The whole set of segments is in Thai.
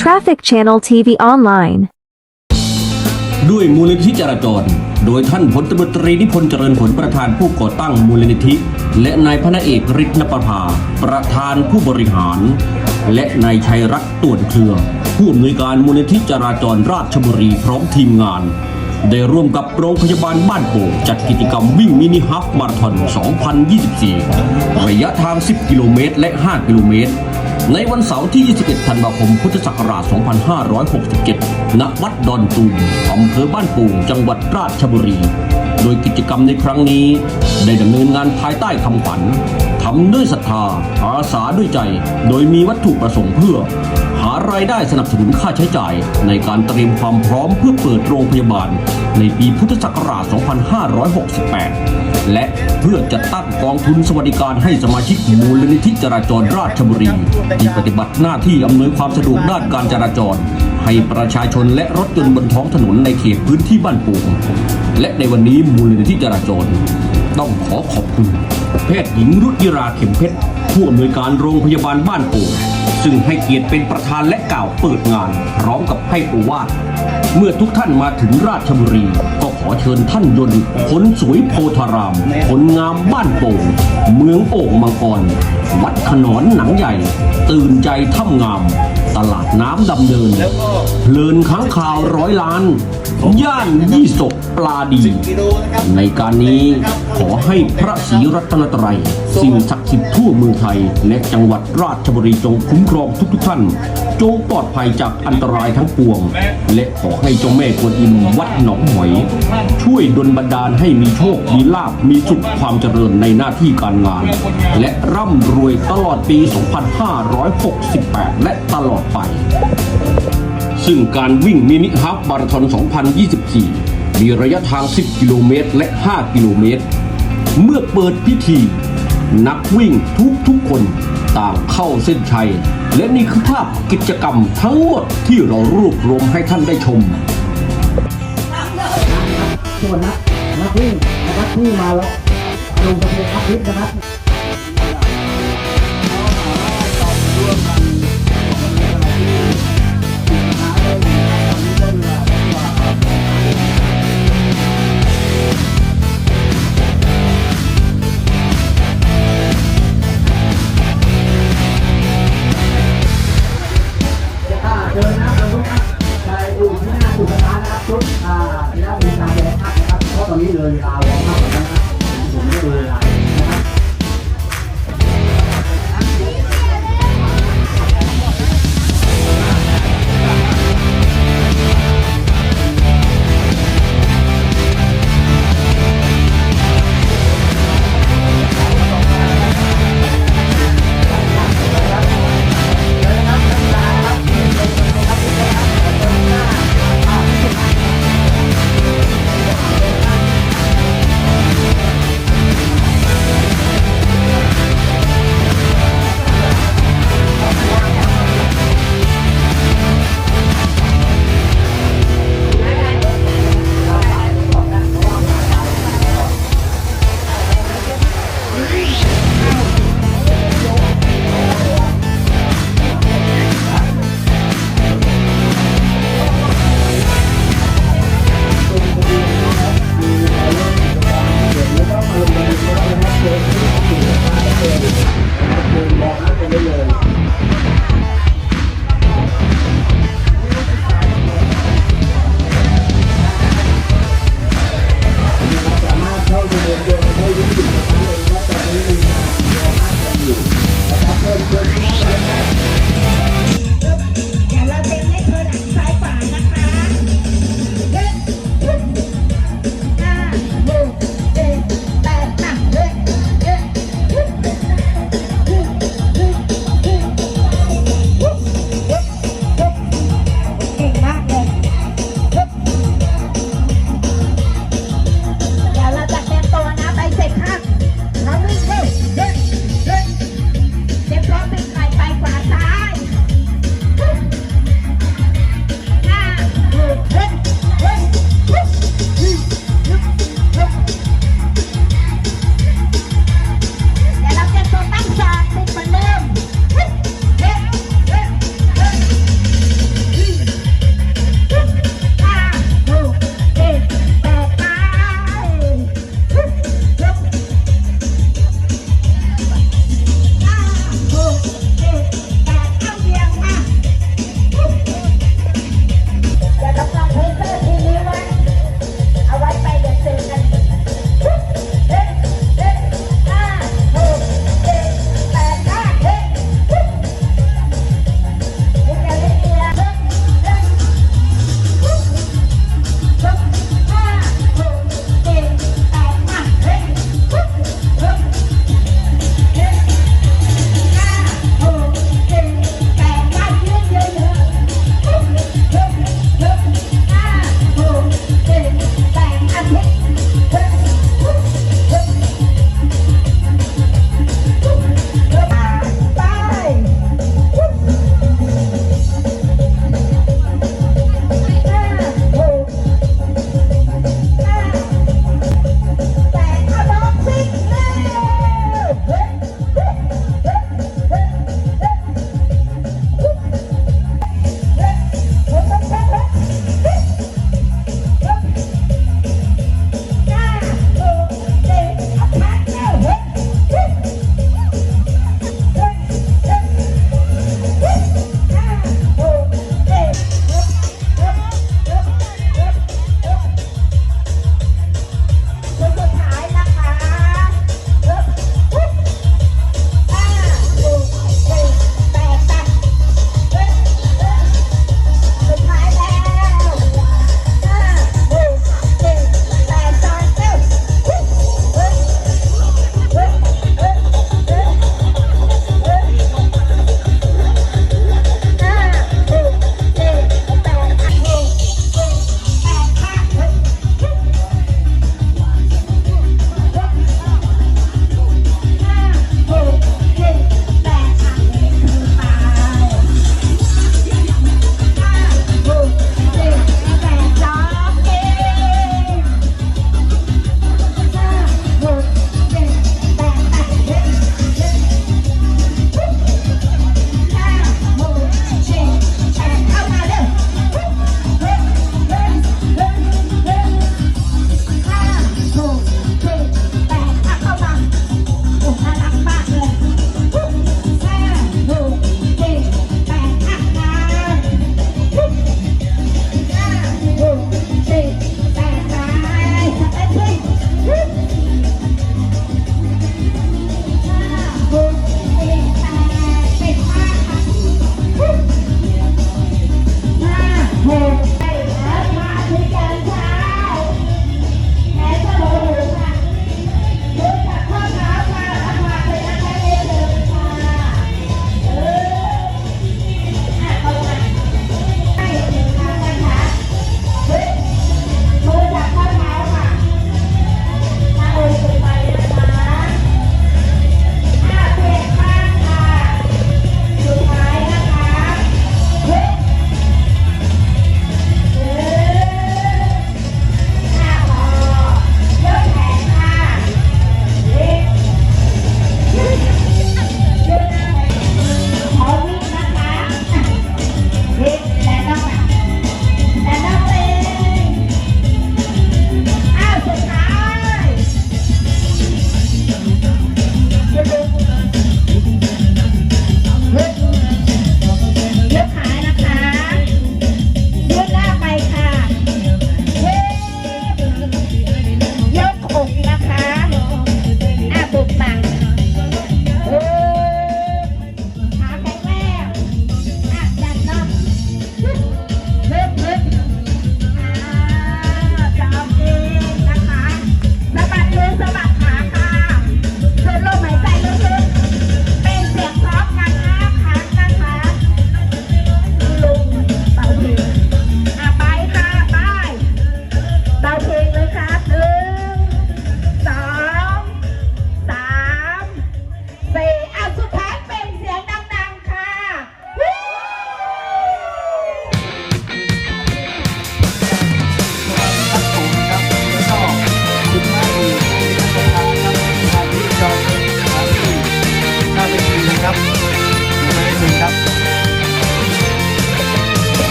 Traffic Channel TV Online ด้วยมูลนิธิจราจร โดยท่านพลตำรวจตรีนิพนธ์เจริญผลประธานผู้ก่อตั้งมูลนิธิ และนายพระเอกฤทธิ์นประภาประธานผู้บริหาร และนายชัยรัตน์ต่วนเครือ ผู้อำนวยการมูลนิธิจราจรราชบุรีพร้อมทีมงาน ได้ร่วมกับโรงพยาบาลบ้านโป่งจัดกิจกรรมวิ่งมินิฮัฟมาราธอน 2024 ระยะทาง 10 กิโลเมตร และ 5 กิโลเมตร ในวันเสาร์ที่ 21 ธันวาคม พุทธศักราช 2567 ณ วัดดอนตูมอำเภอบ้านโป่งจังหวัดราชบุรี โดยกิจกรรมในครั้งนี้ ได้ดำเนินงานภายใต้คำขวัญทำด้วยศรัทธาอาสาด้วยใจ โดยมีวัตถุประสงค์เพื่อารายได้สนับสนุนค่าใช้จ่าย ในการเตรียมความพร้อมเพื่อเปิดโรงพยาบาล ในปีพุทธศักราช 2568 และเพื่อจัดตั้งกองทุนสวัสดิการให้สมาชิกมูลนิธิจราจรราชบุรี ที่ปฏิบัติหน้าที่อำนวยความสะดวกด้านการจราจร ให้ประชาชนและรถยนต์บนท้องถนนในเขตพื้นที่บ้านโป่งและในวันนี้มูลนิธิจราจร ต้องขอขอบคุณ แพทย์หญิงรุจิราเข็มเพชรผู้อำนวยการโรงพยาบาลบ้านโป่ง ซึ่งให้เกียรติเป็นประธานและกล่าวเปิดงาน พร้อมกับให้โอวาทเมื่อทุกท่านมาถึงราชบุรี ก็ขอเชิญท่านยนต์ผลสวยโพธาราม ผลงามบ้านโป่ง เมืองโอ่งมังกร วัดขนอนหนังใหญ่ ตื่นใจถ้ำงาม ตลาดน้ำดำเนินเพลินค้างคาวร้อยล้าน ย่านยี่ศกปลาดี ในการนี้ขอให้พระศรีรัตนตรัย สิ่งศักดิ์สิทธิ์ทั่วเมืองไทย และจังหวัดราชบุรีจงคุ้มครองทุกๆท่าน จงปลอดภัยจากอันตรายทั้งปวง และขอให้เจ้าแม่กวนอิมวัดหนองหอย ช่วยดลบันดาลให้มีโชค มีลาบมีสุขความเจริญในหน้าที่การงาน และร่ำรวยตลอดปี 2568 และตลอดไป ซึ่งการวิ่งมินิฮาฟมาราธอน 2024 มีระยะทาง 10 กิโลเมตร และ 5 กิโลเมตร เมื่อเปิดพิธี นักวิ่งทุกทุกคนต่างเข้าเส้นชัย และนี่คือภาพกิจกรรมทั้งหมดที่เรารวบรวมให้ท่านได้ชมส่วนนักนักวิ่งนะครับที่มาแล้วลงทะเบียนอัพลิสต์นะครับ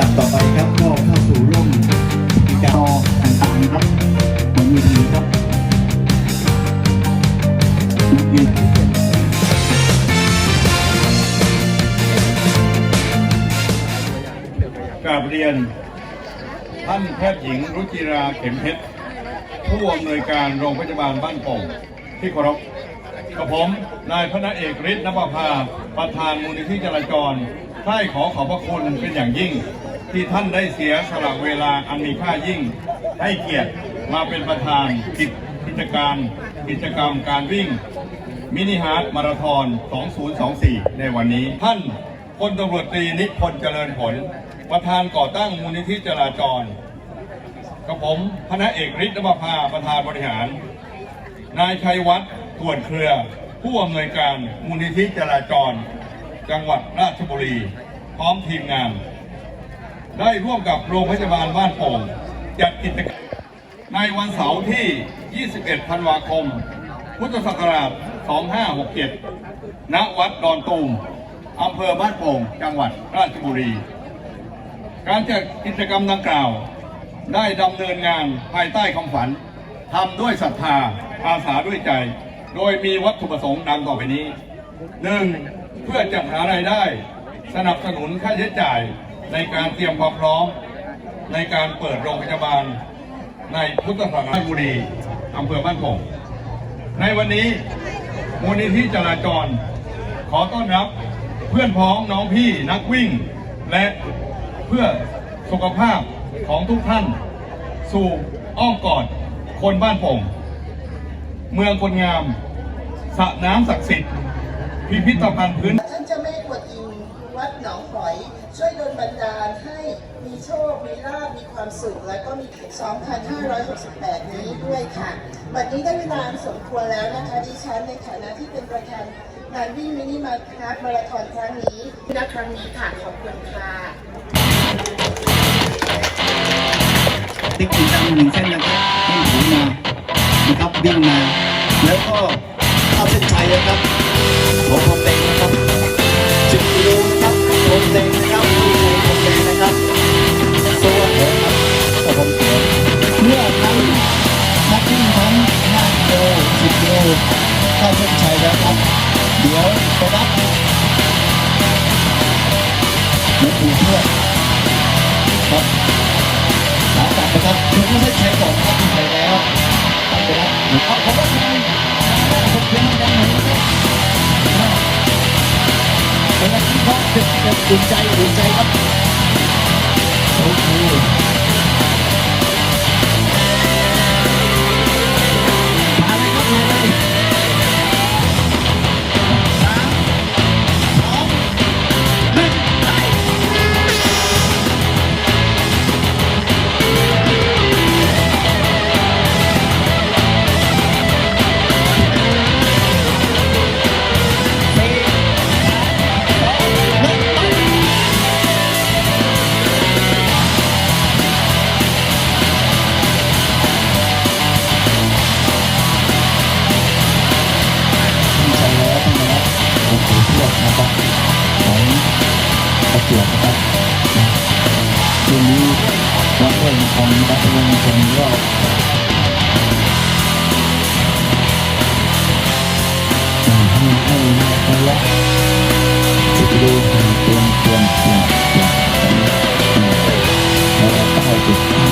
ดับต่อไปครับก็เข้าสู่ร่มกิจกรรมต่างๆครับบนเวทีครับยืนกราบเรียน ท่านแพทย์หญิงรุจิราเข็มเพชรผู้อำนวยการโรงพยาบาลบ้านโป่งที่เคารพกับผมนายพระเอกฤทธิ์นภาประธานมูลนิธิจราจรใคร่ขอขอบพระคุณเป็นอย่างยิ่ง ที่ท่านได้เสียสละเวลาอันมีค่ายิ่ง ให้เกียรติมาเป็นประธานกิจกิจการ กิจกรรมการวิ่ง มินิฮาร์ดมาราธอน 2024 ในวันนี้ ท่านพลตำรวจตรีนิพนธ์เจริญผล ประธานก่อตั้งมูลนิธิจราจรกับผมพระเอกฤทธิ์นภพาประธานบริหาร นายชัยวัฒน์ตวนเครือ ผู้อำนวยการมูลนิธิจราจร จังหวัดราชบุรี พร้อมทีมงาน ได้ร่วมกับโรงพยาบาลบ้านโป่งจัดกิจกรรมในวันเสาร์ที่ 21 ธันวาคม พุทธศักราช 2567 ณ วัดดอนตูม อำเภอบ้านโป่ง จังหวัดราชบุรี การจัดกิจกรรมดังกล่าว ได้ดำเนินงานภายใต้คำฝัน ทำด้วยศรัทธา อาสาด้วยใจ โดยมีวัตถุประสงค์ดังต่อไปนี้ 1. เพื่อจัดหารายได้ สนับสนุนค่าใช้จ่าย ในการเตรียมความพร้อม ในการเปิดโรงพยาบาล ในพุทธศักราชบุรีอำเภอบ้านโป่งในวันนี้มูลนิธิจราจร ขอต้อนรับเพื่อนพ้องน้องพี่นักวิ่ง และเพื่อสุขภาพของทุกท่าน สู่อ้อมกอดคนบ้านโป่งเมืองคนงามสระน้ำศักดิ์สิทธิ์ พิพิธภัณฑ์พื้น ท่านเจ้าแม่กวนอิมวัดหนองหอย ช่วยดลบันดาลให้มีโชค มีลาภมีความสุข และก็มี 2,568 นี้ด้วยค่ะบัดนี้ได้เวลาสมควรแล้วนะคะดิฉันในฐานะที่เป็นประธานงานวิ่งมินิมารามาราธอนครั้งนี้ณครั้งนี้ค่ะ ขอบคุณค่ะ ติ๊กสีดำหนึ่งเส้นนะครับให้ถือมานะครับวิ่งมา แล้วก็เข้าเส้นชัยนะครับ เข้าเส้นชัยแล้วครับ เดี๋ยวไปรับหลวงปู่ทวดครับขากลับนะครับคุณไม่ใช่ใช้ก่อนครับคุณใช้แล้วไปแล้วเอาผมว่าคุณผมเพียงยังไงเป็นอะไรที่เขาเป็นเป็นอุ่นใจอุ่นใจครับโอเค วัดห้วยมงคลนะครับห้วยมงคลก็อืมให้ให้ให้ระยะสิบกิโลห่างเตือนเตือนเตือนเตือนตอนนี้อืมแล้วก็เก้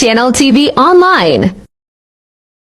Channel TV Online.